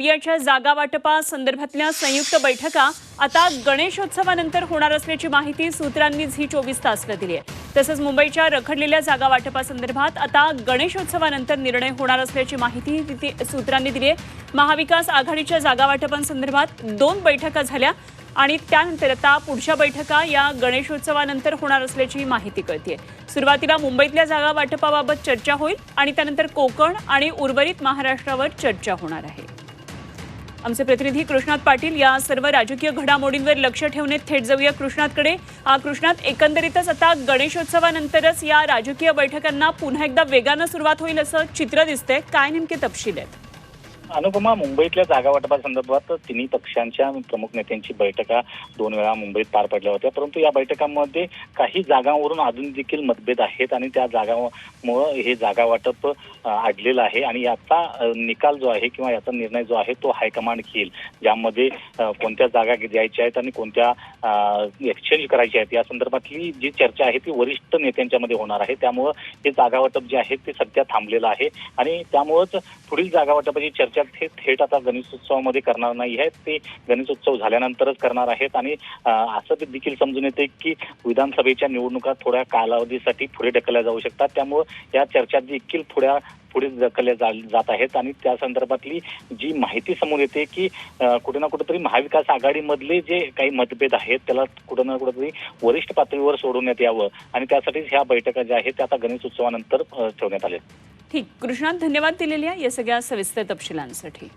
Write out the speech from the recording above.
दहावीच्या जागा वाटपा संदर्भातल्या संयुक्त बैठका आता गणेशोत्सवानंतर होणार असल्याची माहिती सूत्रांनी झी चोवीस तासला दिली आहे. तसंच मुंबईच्या रखडलेल्या जागा वाटपासंदर्भात आता गणेशोत्सवानंतर निर्णय होणार असल्याची माहिती तिथे सूत्रांनी दिली आहे. महाविकास आघाडीच्या जागा वाटपांसंदर्भात दोन बैठका झाल्या आणि त्यानंतर आता पुढच्या बैठका या गणेशोत्सवानंतर होणार असल्याची माहिती कळते सुरुवातीला मुंबईतल्या जागा वाटपाबाबत चर्चा होईल आणि त्यानंतर कोकण आणि उर्वरित महाराष्ट्रावर चर्चा होणार आहे. आमचे प्रतिनिधी कृष्णात पाटील या सर्व राजकीय घडामोडींवर लक्ष ठेवणे थेट जाऊया कृष्णातकडे. कृष्णात एकंदरीतच आता गणेशोत्सवानंतरच या राजकीय बैठकांना पुन्हा एकदा वेगानं सुरुवात होईल असं चित्र दिसतंय. काय नेमके तपशील आहेत? अनुपमा मुंबईतल्या जागा वाटपासंदर्भात तिन्ही पक्षांच्या प्रमुख नेत्यांची बैठका दोन वेळा मुंबईत पार पडल्या होत्या. परंतु या बैठकांमध्ये काही जागांवरून अजून देखील मतभेद आहेत आणि त्या जागामुळं हे जागा वाटप अडलेलं आहे. आणि याचा निकाल जो आहे किंवा याचा निर्णय जो आहे तो हायकमांड घेईल. ज्यामध्ये कोणत्या जागा द्यायच्या आहेत आणि कोणत्या एक्सचेंज करायच्या आहेत. या संदर्भातली जी चर्चा आहे ती वरिष्ठ नेत्यांच्यामध्ये होणार आहे. त्यामुळं हे जागा वाटप जे आहे ते सध्या थांबलेलं आहे. आणि त्यामुळंच पुढील जागा वाटपाची चर्चा हे थेट आता गणेशोत्सवामध्ये करणार नाही आहेत. ते गणेशोत्सव झाल्यानंतरच करणार आहेत आणि असं देखील समजून येते की विधानसभेच्या निवडणुका थोड्या कालावधीसाठी पुढे ढकलल्या जाऊ शकतात. त्यामुळं या चर्चा देखील थोड्या पुढे ढकलल्या जा- जात आहेत आणि त्या संदर्भातली जी माहिती समोर येते की कुठे ना कुठेतरी महाविकास आघाडीमधले जे काही मतभेद आहेत त्याला कुठे ना कुठेतरी वरिष्ठ पातळीवर सोडवण्यात यावं आणि त्यासाठीच ह्या बैठका ज्या आहेत त्या आता गणेश उत्सवानंतर ठेवण्यात आल्या. ठीक. कृष्णात धन्यवाद दिलेल्या या सगळ्या सविस्तर तपशिलांसाठी.